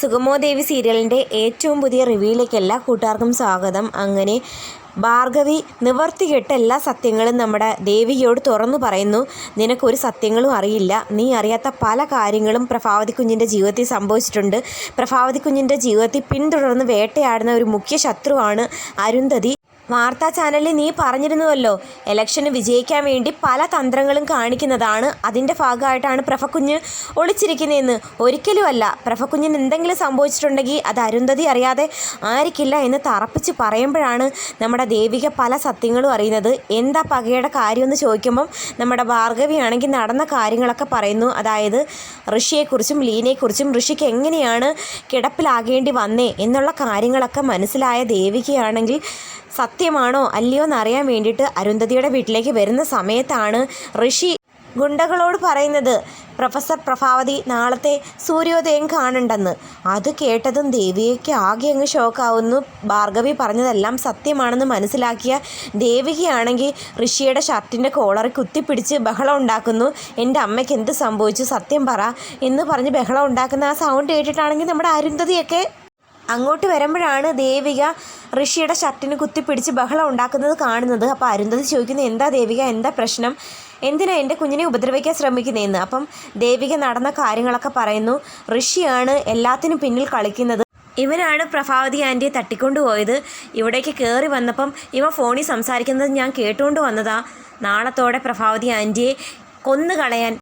സുഗമോ ദേവി സീരിയലിന്റെ ഏറ്റവും പുതിയ റിവ്യൂയിലേക്ക് എല്ലാ കൂട്ടുകാർക്കും സ്വാഗതം. അങ്ങനെ ഭാർഗവി നിവർത്തികെട്ട എല്ലാ സത്യങ്ങളും നമ്മുടെ ദേവികയോട് തുറന്നു പറയുന്നു. നിനക്കൊരു സത്യങ്ങളും അറിയില്ല. നീ അറിയാത്ത പല കാര്യങ്ങളും പ്രഭാവതി കുഞ്ഞിന്റെ ജീവിതത്തിൽ സംഭവിച്ചിട്ടുണ്ട്. പ്രഭാവതി കുഞ്ഞിന്റെ ജീവിതത്തിൽ പിന്തുടർന്ന് വേട്ടയാടുന്ന ഒരു മുഖ്യ ശത്രുവാണ് അരുന്ധതി. വാർത്താ ചാനലിൽ നീ പറഞ്ഞിരുന്നുവല്ലോ ഇലക്ഷന് വിജയിക്കാൻ വേണ്ടി പല തന്ത്രങ്ങളും കാണിക്കുന്നതാണ്. അതിന്റെ ഭാഗമായിട്ടാണ് പ്രഭക്കുഞ്ഞ് ഒളിച്ചിരിക്കുന്നതെന്ന്. ഒരിക്കലുമല്ല പ്രഭക്കുഞ്ഞിന് എന്തെങ്കിലും സംഭവിച്ചിട്ടുണ്ടെങ്കിൽ അത് അരുന്ധതി അറിയാതെ ആയിരിക്കില്ല എന്ന് തറപ്പിച്ച് പറയുമ്പോഴാണ് നമ്മുടെ ദേവിക പല സത്യങ്ങളും അറിയുന്നത്. എന്താ പകയുടെ കാര്യമെന്ന് ചോദിക്കുമ്പം നമ്മുടെ ഭാർഗവിയാണെങ്കിൽ നടന്ന കാര്യങ്ങളൊക്കെ പറയുന്നു. അതായത് ഋഷിയെക്കുറിച്ചും ലീനയെക്കുറിച്ചും ഋഷിക്ക് എങ്ങനെയാണ് കിടപ്പിലാകേണ്ടി വന്നേ എന്നുള്ള കാര്യങ്ങളൊക്കെ മനസ്സിലായ ദേവികയാണെങ്കിൽ സത്യമാണോ അല്ലയോ എന്നറിയാൻ വേണ്ടിയിട്ട് അരുന്ധതിയുടെ വീട്ടിലേക്ക് വരുന്ന സമയത്താണ് ഋഷി ഗുണ്ടകളോട് പറയുന്നത് പ്രൊഫസർ പ്രഭാവതി നാളത്തെ സൂര്യോദയം കാണണ്ടെന്ന്. അത് കേട്ടതും ദേവികയ്ക്ക് ആകെ അങ്ങ് ഷോക്കാവുന്നു. ഭാർഗവി പറഞ്ഞതെല്ലാം സത്യമാണെന്ന് മനസ്സിലാക്കിയ ദേവികയാണെങ്കിൽ ഋഷിയുടെ ഷർട്ടിന്റെ കോളർ കുത്തിപ്പിടിച്ച് ബഹളം ഉണ്ടാക്കുന്നു. എന്റെ അമ്മയ്ക്ക് എന്ത് സംഭവിച്ചു? സത്യം പറ. എന്ന് പറഞ്ഞ് ബഹളം ഉണ്ടാക്കുന്ന ആ സൗണ്ട് കേട്ടിട്ടാണെങ്കിൽ നമ്മുടെ അരുന്ധതിയൊക്കെ അങ്ങോട്ട് വരുമ്പോഴാണ് ദേവിക ഋഷിയുടെ ഷർട്ടിന് കുത്തിപ്പിടിച്ച് ബഹളം ഉണ്ടാക്കുന്നത് കാണുന്നത്. അപ്പോൾ അരുന്ധതി ചോദിക്കുന്നത് എന്താ ദേവിക എന്താ പ്രശ്നം? എന്തിനാ എന്റെ കുഞ്ഞിനെ ഉപദ്രവിക്കാൻ ശ്രമിക്കുന്നതെന്ന് അപ്പം ദേവിക നടന്ന കാര്യങ്ങളൊക്കെ പറയുന്നു. ഋഷിയാണ് എല്ലാത്തിനും പിന്നിൽ കളിക്കുന്നത്. ഇവനാണ് പ്രഭാവതി ആന്റിയെ തട്ടിക്കൊണ്ടുപോയത് ഇവിടേക്ക് കയറി വന്നപ്പം ഇവ ഫോണിൽ സംസാരിക്കുന്നത് ഞാൻ കേട്ടുകൊണ്ട് വന്നതാ. നാളത്തോടെ പ്രഭാവതി ആന്റിയെ കൊന്നുകളയാൻ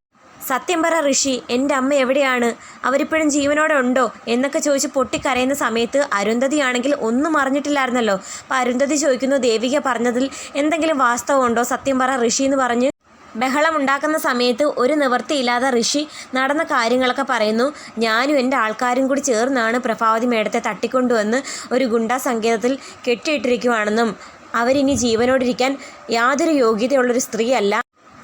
സത്യം പറ ഋഷി എന്റെ അമ്മ എവിടെയാണ്? അവരിപ്പോഴും ജീവനോടെ ഉണ്ടോ? എന്നൊക്കെ ചോദിച്ച് പൊട്ടിക്കരയുന്ന സമയത്ത് അരുന്ധതിയാണെങ്കിൽ ഒന്നും അറിഞ്ഞിട്ടില്ലായിരുന്നല്ലോ. അപ്പം അരുന്ധതി ചോദിക്കുന്നു ദേവിക പറഞ്ഞതിൽ എന്തെങ്കിലും വാസ്തവമുണ്ടോ സത്യം പറ ഋഷി എന്ന് പറഞ്ഞ് ബഹളം ഉണ്ടാക്കുന്ന സമയത്ത് ഒരു നിവൃത്തിയില്ലാതെ ഋഷി നടന്ന കാര്യങ്ങളൊക്കെ പറയുന്നു. ഞാനും എന്റെ ആൾക്കാരും കൂടി ചേർന്നാണ് പ്രഭാവതി മേടത്തെ തട്ടിക്കൊണ്ടുവന്ന് ഒരു ഗുണ്ടാ സങ്കേതത്തിൽ കെട്ടിയിട്ടിരിക്കുവാണെന്നും അവരിനി ജീവനോടിരിക്കാൻ യാതൊരു യോഗ്യതയുള്ളൊരു സ്ത്രീയല്ല.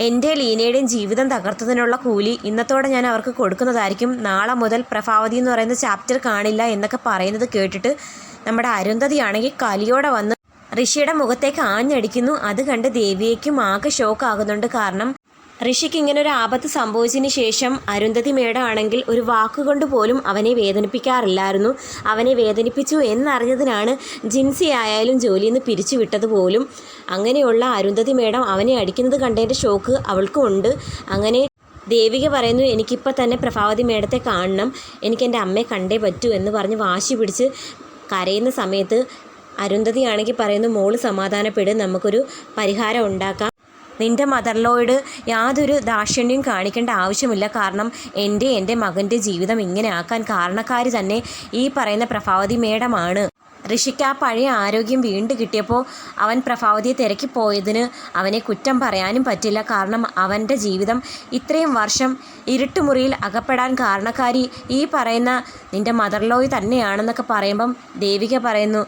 എന്റെ ലീനയുടെയും ജീവിതം തകർത്തതിനുള്ള കൂലി ഇന്നത്തോടെ ഞാൻ അവർക്ക് കൊടുക്കുന്നതായിരിക്കും. നാളെ മുതൽ പ്രഭാവതി എന്ന് പറയുന്ന ചാപ്റ്റർ കാണില്ല എന്നൊക്കെ പറയുന്നത് കേട്ടിട്ട് നമ്മുടെ അരുന്ധതിയാണെങ്കിൽ കലിയോടെ വന്ന് ഋഷിയുടെ മുഖത്തേക്ക് ആഞ്ഞടിക്കുന്നു. അത് കണ്ട് ദേവിയേക്കും ആകെ ഷോക്ക് ആകുന്നുണ്ട് കാരണം ഋഷിക്ക് ഇങ്ങനെ ഒരു ആപത്ത് സംഭവിച്ചതിന് ശേഷം അരുന്ധതി മേടാണെങ്കിൽ ഒരു വാക്കുകൊണ്ട് പോലും അവനെ വേദനിപ്പിക്കാറില്ലായിരുന്നു. അവനെ വേദനിപ്പിച്ചു എന്നറിഞ്ഞതിനാണ് ജിൻസി ആയാലും ജോലിയിൽ നിന്ന് പിരിച്ചുവിട്ടത് പോലും. അങ്ങനെയുള്ള അരുന്ധതി മേടം അവനെ അടിക്കുന്നത് കണ്ടതിന്റെ ഷോക്ക് അവൾക്കും ഉണ്ട്. അങ്ങനെ ദേവിക പറയുന്നു എനിക്കിപ്പോൾ തന്നെ പ്രഭാവതി മേടത്തെ കാണണം. എനിക്ക് എന്റെ അമ്മയെ കണ്ടേ പറ്റൂ എന്ന് പറഞ്ഞ് വാശി പിടിച്ച് കരയുന്ന സമയത്ത് അരുന്ധതി ആണെങ്കിൽ പറയുന്നു മോൾ സമാധാനപ്പെടും നമുക്കൊരു പരിഹാരം ഉണ്ടാക്കാം. നിന്റെ മദർലോയോട് യാതൊരു ദാക്ഷിണ്യം കാണിക്കേണ്ട ആവശ്യമില്ല. കാരണം എന്റെ എന്റെ മകന്റെ ജീവിതം ഇങ്ങനെ ആക്കാൻ കാരണക്കാർ തന്നെ ഈ പറയുന്ന പ്രഭാവതി മേഡമാണ്. ഋഷിക്ക് ആ പഴയ ആരോഗ്യം വീണ്ടും കിട്ടിയപ്പോൾ അവൻ പ്രഭാവതിയെ തിരക്കി പോയതിന് അവനെ കുറ്റം പറയാനും പറ്റില്ല. കാരണം അവന്റെ ജീവിതം ഇത്രയും വർഷം ഇരുട്ടുമുറിയിൽ അകപ്പെടാൻ കാരണക്കാരി ഈ പറയുന്ന നിന്റെ മദർലോയ് തന്നെയാണെന്നൊക്കെ പറയുമ്പം ദേവിക പറയുന്നു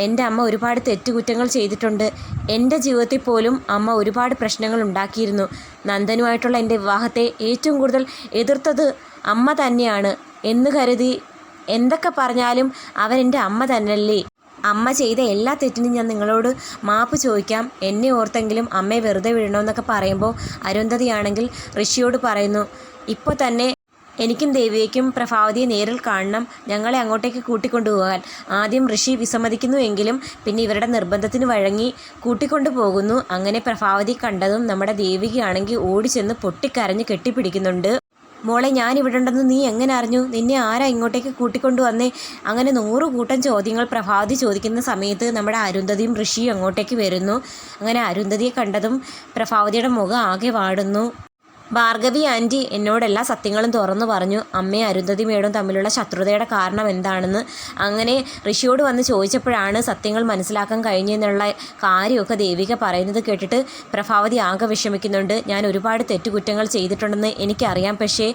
എന്റെ അമ്മ ഒരുപാട് തെറ്റുകുറ്റങ്ങൾ ചെയ്തിട്ടുണ്ട്. എന്റെ ജീവിതത്തിൽ പോലും അമ്മ ഒരുപാട് പ്രശ്നങ്ങൾ ഉണ്ടാക്കിയിരുന്നു. നന്ദനുമായിട്ടുള്ള എന്റെ വിവാഹത്തെ ഏറ്റവും കൂടുതൽ എതിർത്തത് അമ്മ തന്നെയാണ് എന്ന് കരുതി എന്തൊക്കെ പറഞ്ഞാലും അവൻ എന്റെ അമ്മ തന്നെയല്ലേ. അമ്മ ചെയ്ത എല്ലാ തെറ്റിനും ഞാൻ നിങ്ങളോട് മാപ്പ് ചോദിക്കാം. എന്നെ ഓർത്തെങ്കിലും അമ്മയെ വെറുതെ വിടണമെന്നൊക്കെ പറയുമ്പോൾ അരുന്ധതിയാണെങ്കിൽ ഋഷിയോട് പറയുന്നു ഇപ്പോൾ തന്നെ എനിക്കും ദേവിയേക്കും പ്രഭാവതിയെ നേരിൽ കാണണം. ഞങ്ങളെ അങ്ങോട്ടേക്ക് കൂട്ടിക്കൊണ്ടുപോകാൻ. ആദ്യം ഋഷി വിസമ്മതിക്കുന്നു എങ്കിലും പിന്നെ ഇവരുടെ നിർബന്ധത്തിന് വഴങ്ങി കൂട്ടിക്കൊണ്ടു പോകുന്നു അങ്ങനെ പ്രഭാവതി കണ്ടതും നമ്മുടെ ദേവികയാണെങ്കിൽ ഓടിച്ചെന്ന് പൊട്ടിക്കരഞ്ഞ് കെട്ടിപ്പിടിക്കുന്നുണ്ട്. മോളെ ഞാൻ ഇവിടെ ഉണ്ടെന്ന് നീ എങ്ങനെ അറിഞ്ഞു? നിന്നെ ആരാ ഇങ്ങോട്ടേക്ക് കൂട്ടിക്കൊണ്ടു വന്നേ? അങ്ങനെ നൂറ് കൂട്ടം ചോദ്യങ്ങൾ പ്രഭാവതി ചോദിക്കുന്ന സമയത്ത് നമ്മുടെ അരുന്ധതിയും ഋഷിയും അങ്ങോട്ടേക്ക് വരുന്നു. അങ്ങനെ അരുന്ധതിയെ കണ്ടതും പ്രഭാവതിയുടെ മുഖം ആകെ വാടുന്നു. ഭാർഗവി ആന്റി എന്നോട് എല്ലാ സത്യങ്ങളും തുറന്നു പറഞ്ഞു. അമ്മയും അരുന്ധതി മേടും തമ്മിലുള്ള ശത്രുതയുടെ കാരണം എന്താണെന്ന് അങ്ങനെ ഋഷിയോട് വന്ന് ചോദിച്ചപ്പോഴാണ് സത്യങ്ങൾ മനസ്സിലാക്കാൻ കഴിഞ്ഞെന്നുള്ള കാര്യമൊക്കെ ദേവിക പറയുന്നത് കേട്ടിട്ട് പ്രഭാവതി ആകെ വിഷമിക്കുന്നുണ്ട്. ഞാൻ ഒരുപാട് തെറ്റുകുറ്റങ്ങൾ ചെയ്തിട്ടുണ്ടെന്ന് എനിക്കറിയാം. പക്ഷേ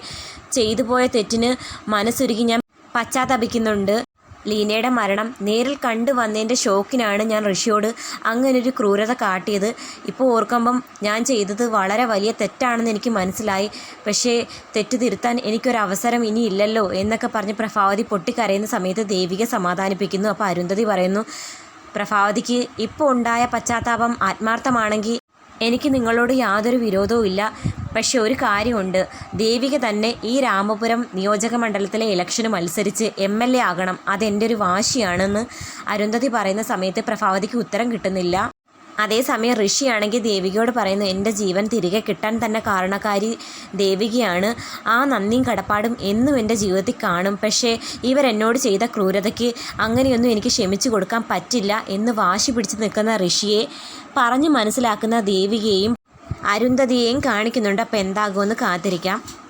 ചെയ്തു പോയ തെറ്റിന് മനസ്സുരുകി ഞാൻ പശ്ചാത്തപിക്കുന്നുണ്ട്. ലീനയുടെ മരണം നേരിൽ കണ്ടു വന്നതിന്റെ ഷോക്കിനാണ് ഞാൻ ഋഷിയോട് അങ്ങനൊരു ക്രൂരത കാട്ടിയത്. ഇപ്പോൾ ഓർക്കുമ്പം ഞാൻ ചെയ്തത് വളരെ വലിയ തെറ്റാണെന്ന് എനിക്ക് മനസ്സിലായി. പക്ഷേ തെറ്റ് തിരുത്താൻ എനിക്കൊരു അവസരം ഇനി ഇല്ലല്ലോ എന്നൊക്കെ പറഞ്ഞ് പ്രഭാവതി പൊട്ടിക്കരയുന്ന സമയത്ത് ദേവിക സമാധാനിപ്പിക്കുന്നു. അപ്പോൾ അരുന്ധതി പറയുന്നു പ്രഭാവതിക്ക് ഇപ്പോൾ ഉണ്ടായ പശ്ചാത്താപം ആത്മാർത്ഥമാണെങ്കിൽ എനിക്ക് നിങ്ങളോട് യാതൊരു വിരോധവും ഇല്ല പക്ഷെ ഒരു കാര്യമുണ്ട്. ദേവിക തന്നെ ഈ രാമപുരം നിയോജക മണ്ഡലത്തിലെ ഇലക്ഷന് മത്സരിച്ച് എം എൽ എ ആകണം. അതെന്റെ ഒരു വാശിയാണെന്ന് അരുന്ധതി പറയുന്ന സമയത്ത് പ്രഭാവതിക്ക് ഉത്തരം കിട്ടുന്നില്ല. അതേസമയം ഋഷിയാണെങ്കിൽ ദേവികയോട് പറയുന്നു എന്റെ ജീവൻ തിരികെ കിട്ടാൻ തന്നെ കാരണക്കാരി ദേവികയാണ്. ആ നന്ദിയും കടപ്പാടും എന്നും എന്റെ ജീവിതത്തിൽ കാണും. പക്ഷേ ഇവരെന്നോട് ചെയ്ത ക്രൂരതയ്ക്ക് അങ്ങനെയൊന്നും എനിക്ക് ക്ഷമിച്ചു കൊടുക്കാൻ പറ്റില്ല എന്ന് വാശി പിടിച്ച് നിൽക്കുന്ന ഋഷിയെ പറഞ്ഞു മനസ്സിലാക്കുന്ന ദേവികയും അരുന്ധതിയെയും കാണിക്കുന്നുണ്ട്. അപ്പോൾ എന്താകുമെന്ന് കാത്തിരിക്കാം.